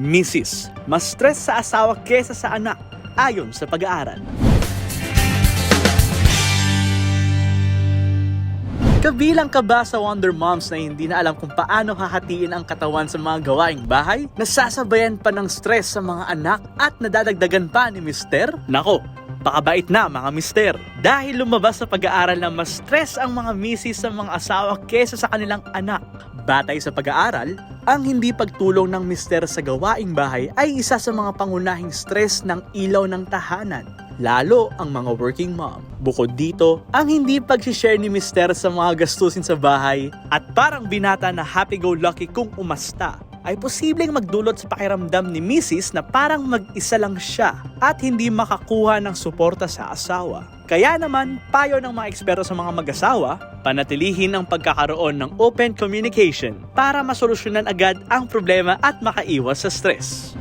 Mrs. Mas stress sa asawa kesa sa anak ayon sa pag-aaral. Kabilang ka ba sa Wonder Moms na hindi na alam kung paano hahatiin ang katawan sa mga gawaing bahay? Nasasabayan pa ng stress sa mga anak at nadadagdagan pa ni Mister? Nako, pakabait na mga mister. Dahil lumabas sa pag-aaral na mas stress ang mga misis sa mga asawa kesa sa kanilang anak. Batay sa pag-aaral, ang hindi pagtulong ng mister sa gawaing bahay ay isa sa mga pangunahing stress ng ilaw ng tahanan lalo ang mga working mom. Bukod dito, ang hindi pag-share ni Mister sa mga gastusin sa bahay at parang binata na happy-go-lucky kung umasta ay posibleng magdulot sa pakiramdam ni Mrs. na parang mag-isa lang siya at hindi makakuha ng suporta sa asawa. Kaya naman, payo ng mga eksperto sa mga mag-asawa, panatilihin ang pagkakaroon ng open communication para masolusyonan agad ang problema at makaiwas sa stress.